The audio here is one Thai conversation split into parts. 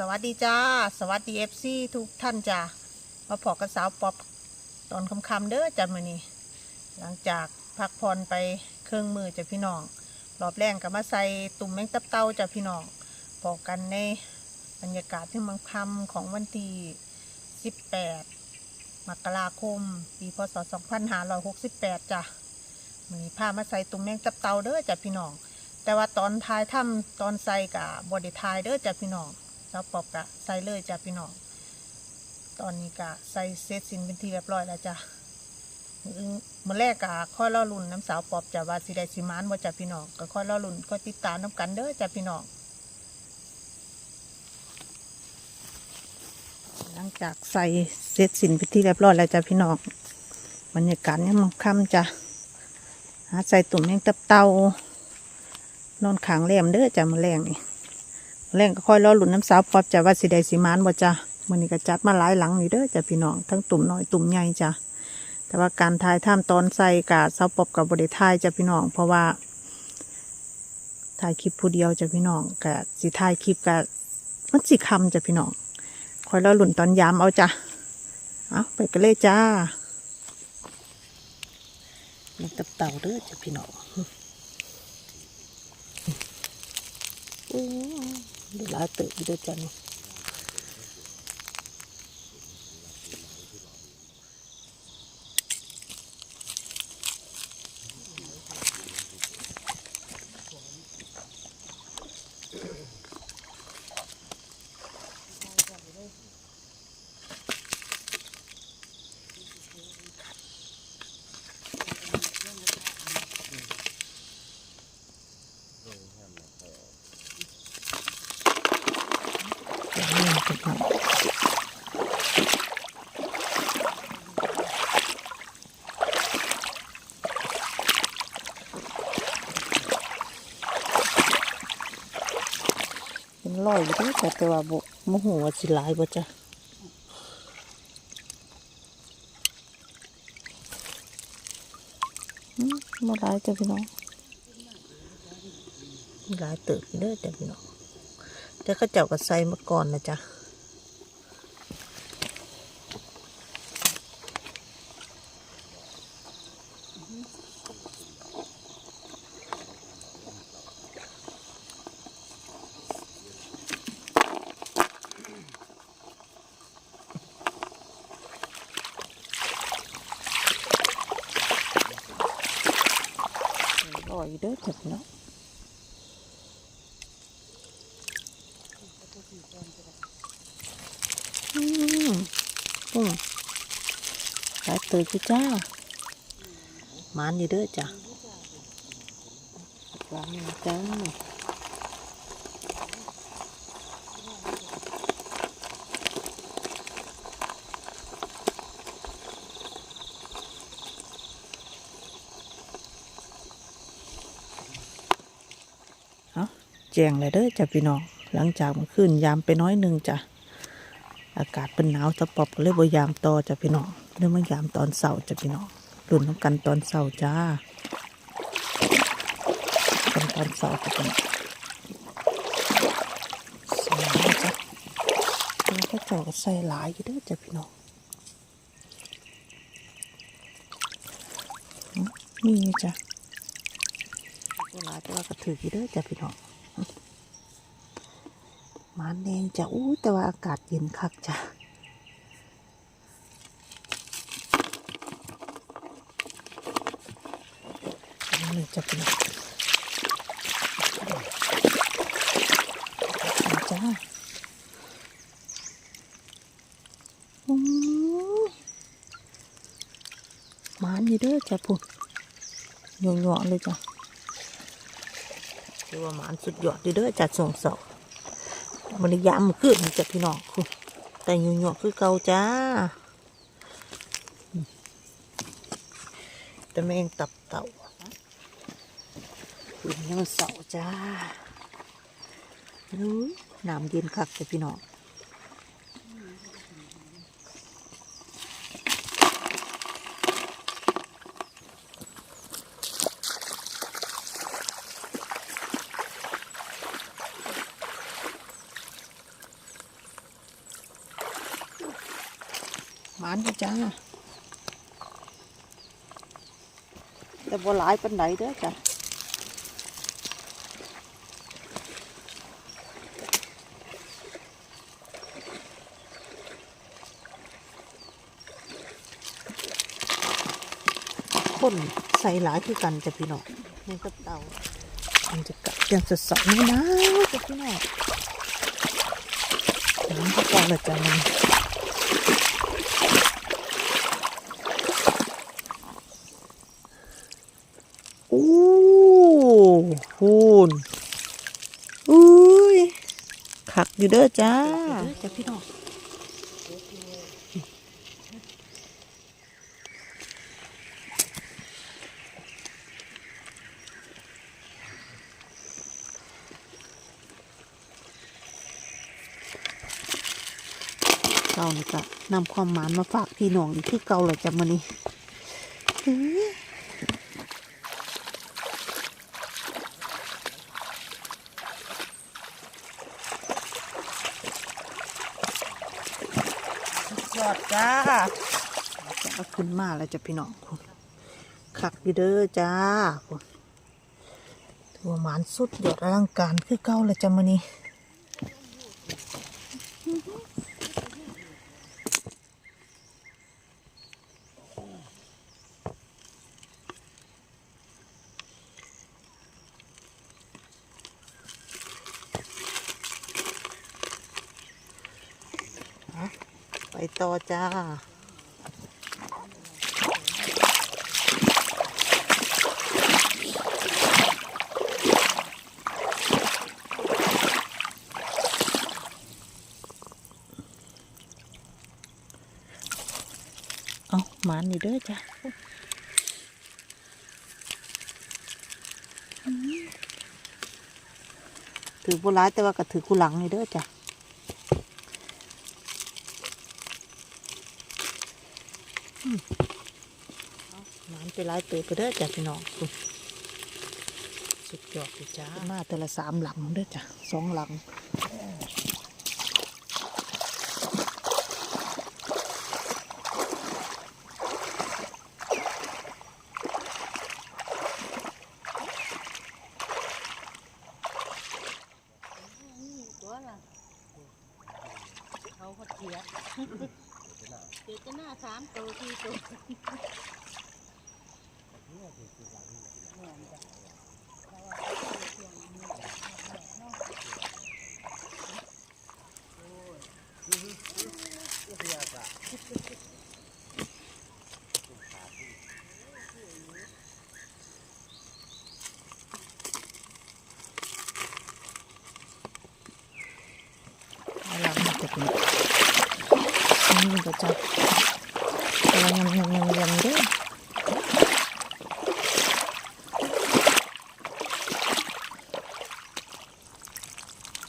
สวัสดีจ้า สวัสดีเอฟซีทุกท่านจ้ามาพอกับสาวป๊อปตอนคำๆเด้อจ้ามือนี้หลังจากพักผ่อนไปเครื่องมือจ้ะพี่น้องรอบแรงก็มาใส่ตุ่มแมงตับเต้าจ้ะพี่น้องพอกันในบรรยากาศที่มังคำของวันที่18 มกราคม ปีพศ 2568จ้ะมือนี้พามาใส่ตุ่มแมงตับเต้าเด้อจ้ะพี่น้อง แต่ว่าตอนท้ายถ้ำตอนใส่กับบไดทายเด้อจ้ะพี่น้อง แล้วปอบกะใส่เลยจ้ะพี่น้องตอนนี้กะใส่เซตสินเป็นที่เรียบร้อยแล้วจ้ะมื้ออื่นมื่อแรกกะค่อยล่อลุ่นน้ำสาวปอบจ้ะว่าสิได้สิมานว่าจ้ะพี่น้องก็ค่อยล่อลุ่นก็ติดตามน้ำกันเด้อจ้ะพี่น้องหลังจากใส่เซตสินเป็นที่เรียบร้อยแล้วจ้ะพี่น้องบรรยากาศเนี่ยมันค่ำจ้ะหาใส่ตุ่มแมงตับเตานอนขางแรมเด้อจ้ะมือแรงนี่ แรงก็ค่อยรอหลุนน้ำสาวพอบจ้ะว่าสิได้สิมานบ่จ้ะมื้อนี้ก็จัดมาหลายหลังอยู่เด้อจ้ะพี่น้องทั้งตุ่มน้อยตุ่มใหญ่จ้ะแต่ว่าการทายท่ามตอนใส่กะสาวปอบกับบ่ได้ทายจ้ะพี่น้อง เพราะว่าถ่ายคลิปผู้เดียวจ้ะพี่น้องกะสิถ่ายคลิปกะมันสิคำจ้ะพี่น้องค่อยรอหลุนตอนยามเอาจ้ะเอาไปกันเลยจ้านี่ตับเต่าเด้อจ้ะพี่น้องอื เดี๋ยวเราเติบไปด้วยจ้ะนี่ อย่างนี้พี่น้องเป็นร้อยอยู่ด้วยแต่ว่าบ่โมโหว่าสิลายบ่จ้ะอืมบ่หลายจ้ะพี่น้องหลายเติบเด้อจ้ะพี่น้อง แต่ข้าเจ้าก็ใส่มาก่อนนะจ๊ะอร่อยอยู่เด้อจ้ะพี่น้อง อืม อืมขายเตยจ้จ้าหมานอยู่เด้อจ้ะวางจ้าเอาแจงเลยเด้อจ้ะพี่น้อง หลังจากมันขึ้นยามไปน้อยหนึ่งจ้ะ อากาศเป็นหนาวจะปอบก็เลยบยามต่อจะพี่น้องเรื่องมายามตอนเสาร์จะพี่น้องรุ่นน้ำกันตอนเสาร์จ้าเป็นตอนเสาร์จะพี่น้องใส่หลายจ้ะแล้วก็จ้าก็ใส่หลายอยู่เด้อจ้ะพี่น้องอืมมีจ้ะก็หลายแต่ว่าก็ถืออยู่เด้อจ้ะพี่น้อง หมาแดงจ้ะอู้แต่ว่าอากาศเย็นคักจ้ะนี่จะเป็นจ้าอืมหมานี่เด้อจ้ะพุ่นหยอๆเลยจ้ะคือว่าหมานสุดยอดดีเด้อจ้ะส่งสอง มันยามขึ้นจากพี่น้องคุณแต่หยวกๆคือเก่าจ้า แต่แมงตับเต่าคืนยังเสาจ้านู้น้ำเย็นคักแต่พี่น้อง จ้าแต่บ่หลายปันไหนเด้อจ้ะคนใส่หลายคือกันจ้ะพี่น้องนี่ก็เตามันจะกัดยังสดๆนี่นะจ้ะพี่น้องน้ำก็พอและจ้ะมัน โอ้พูนอุ้ย ขักอยู่เด้อจ้าจ้าพี่น้องเก่านี่ก็นำความหมานมาฝากพี่น้องอีกคือเก่าเลยจ้ะมื้อนี้ ยอดจ้าจะเอาขึ้นมาแล้วจะพี่น้องคุณขักอยู่เด้อจ้าคุณตัวหมานสุดยอดอลังการคือเก่าเลยจ้ะมื้อนี้ จ้าเอาหมานี่เด้อจ้ะถือโบราณแต่ว่าก็ถือกูหลังนี่เด้อจ้ะอืมเอาห มันไปหลายตัวก็เด้อจ้ะพี่น้องคุณสุดยอดจ้ามาแต่ละสามหลังเด้อจ้ะสองหลัง เขาก็เสียเดี๋ยวจะหน้าสามตัวที่ตัวเอาล่ะมันจะเป็นนี่ก็จะเอายำยำยำยำเด้ออุ้ย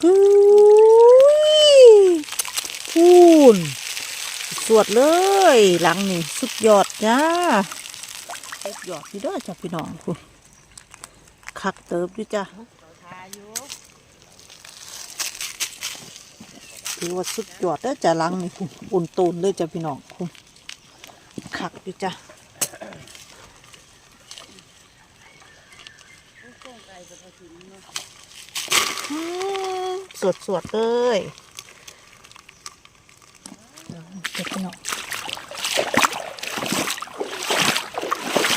พูนสวดเลย หลังนี่สุดยอดจ้าสุดยอดพี่เด้อจ้ะพี่น้องคุณคักเติบอยู่จ้ะทาถือว่าสุดยอดเด้อจ้ะหลังนี่คุณอุ่นตูนเลยจ้ะพี่น้องคุณคักอยู่จ้ะ ต้งไก่กับกระถิ่นเนาะ สวดสวดๆเลยเดี๋ยวเก็บพี่น้อง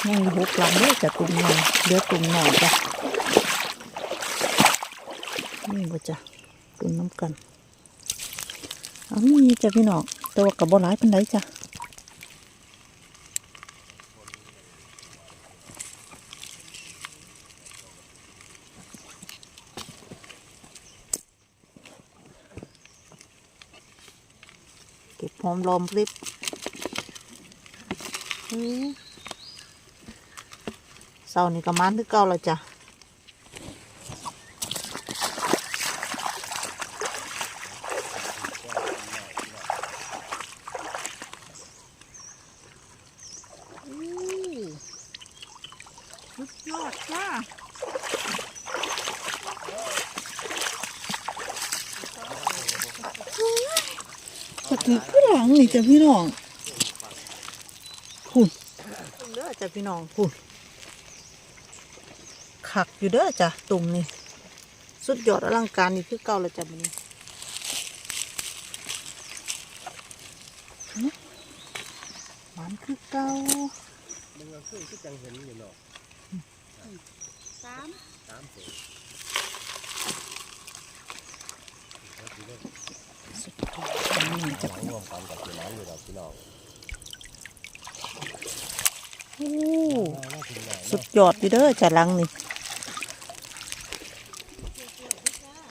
ยังอยู่หกหลังเลยจ้ะตุ่มหน่อยเหลือตุ่มหน่อยจ้ะนี่บ่จ้ะตุ่มน้ำกันเอานี่จ้ะพี่น้องแต่ว่ากับบ่หลายปานใดจ้ะ เก็บหอมรอมริบอื้อเสาร์นี่ก็มันถึงเก่าแล้วจ้ะ สุดยอดจ้า ก็ถือขึ้นหลังนี่จ้ะพี่น้อง จ้ะพี่น้องพุ่นขักอยู่เด้อจ้ะตุ่มนี่สุดยอดอลังการนี่คือเก่าแล้วจ้ะมันนี้หึมันคือเก่ามันก็คือที่จังเห็นอยู่เนาะสามสามตัวสุดยอดอันนี้จ้ะหลังพี่รน้องวมกันกับพี่น้องอยู่ดอกพี่น้อง สุดยอดอยู่เด้อจ่าลังนี่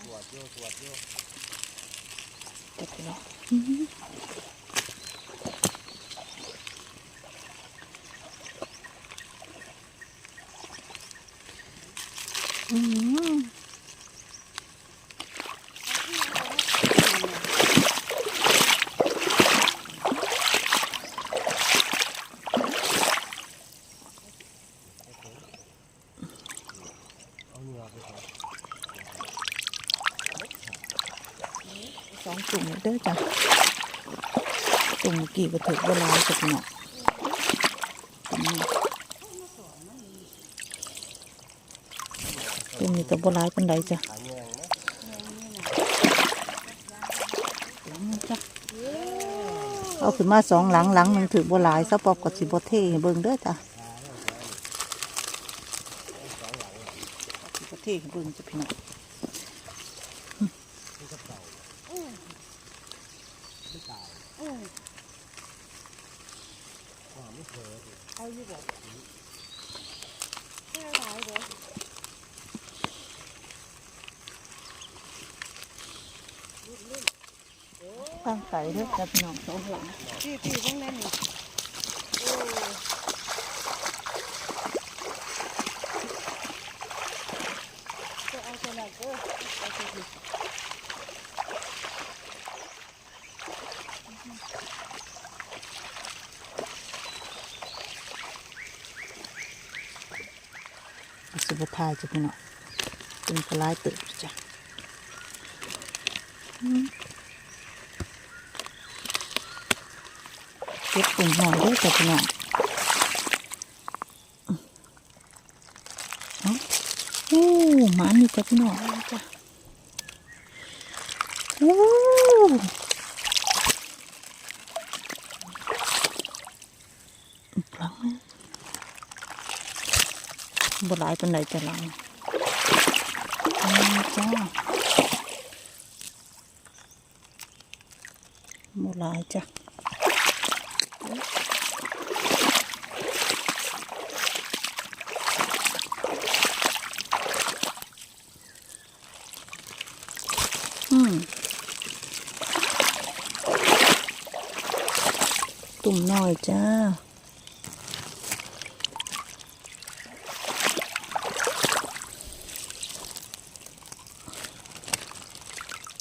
ตรวจโยตรวจโย จ้ะพี่น้องอืม เอาเนื้อไปก่อนสองตุ่มเด้อจ้ะตุ่มกี่ก็ถือเวลาจ้ะพี่น้องตุ่มนี้ตุ่มนี้ก็บ่หลายปานใดจ้ะเอาขึ้นมาสองหลังหลังหนึ่งถือบ่หลายซะปอบก็สิบ่เท่เบิ่งเด้อจ้ะสิบ่ เท่ให้เบิ่งจะพี่น้องไม่ตายเออความไม่เคยเอาอยู่บ่แค่หลายเด้อตั้งใส่เด้อจ้ะพี่น้องสองหลังพี่พี่ข้างในนี่โอ้จะเอาสลัดเด้อเอาสิสิ สิ บ่ทายจ้ะพี่น้องเป็นกระลายเติบจ้ะเก็บปุ่มหน่อยด้วยจ้ะพี่น้องอ้าโอ้หมานี่จ้ะพี่น้องจ้ะโอ้อีกครั้งหนึง บหลายเป็นไหนจะหลังจ้าบหลายจ้ะอืมตุ่มน้อยจ้า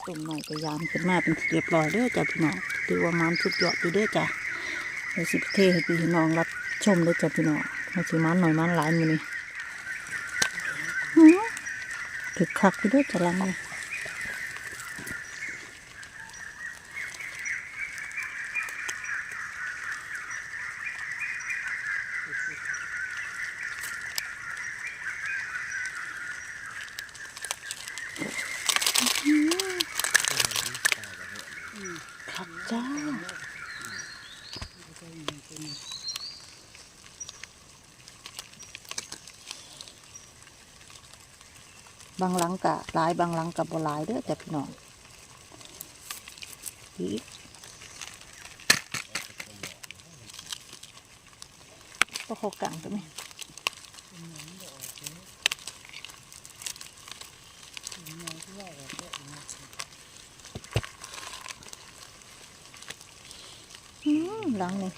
ต้นหน่อยก็ยามขึ้นมาเป็นเรียบร้อยเด้อจ้ะพี่น้องถือว่ามันสุดยอดอยู่เด้อจ้ะเดี๋ยวสิไปเทให้พี่น้องรับชมเด้อจ้ะพี่น้องมาถือมันหน่อยมันหลายมือนี่อื้อถึกคักอยู่เด้อจ้ะลังนี่กจ้า บางหลังกะหลายบางหลังกะบ่หลายเด้อจ้ะพี่น้องอีก็เขากังตัวนี้อืมหลังนี่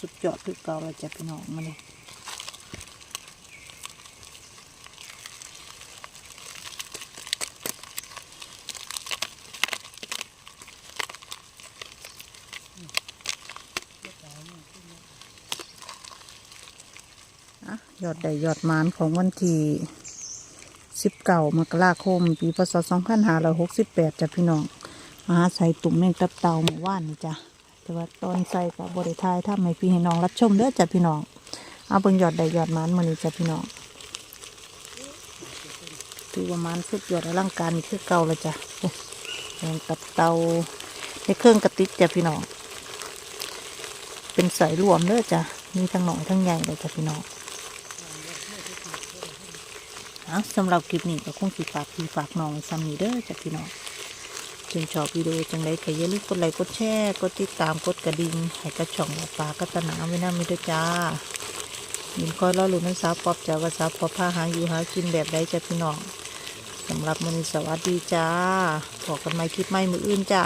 สุดยอดคือเก่าเราจะไปหนองมาเลย ยอดใดยอดมานของวันที่สิบเก้ามกราคม ปีพศสองพันห้าร้อยหกสิบแปดจ้ะพี่น้องมาใส่ตุ่มแมงตับเตาเมื่อวานนี่จ้ะแต่ว่าตอนใส่กับบริทายถ้าไม่พี่ให้น้องรับชมเด้อจ้ะพี่น้องเอาเบิ่งยอดใดยอดมานมื่อนี้จ้ะพี่น้องถือว่ามันสุดยอดอลังการนี่คือเก่าแล้วจ้ะแมงตับเตาในเครื่องกระติกจ้ะพี่น้องเป็นสายรวมเด้อจ้ะมีทั้งหน่อยทั้งใหญ่เลยจ้ะพี่น้อง เอาสำหรับคลิปนี้ก็คงสิฝากพี่ฝากน้องไว้ซ้ำนี้เด้อจ้ะพี่น้องชื่นชอบวิดีโอจังไรก็อย่าลืมกดไลค์กดแชร์กดติดตามกดกระดิ่งให้กระช่องหมอปลากัตนาไว้นะมิดจ้ายินคอยรอลุ้นนักสาวปอบจ้าว่าสาปอบพาหาอยู่หากินแบบใดจ้ะพี่น้องสำหรับมื้อนี้สวัสดีจ้าบอกกันใหมคลิปใหม่มืออื่นจ้า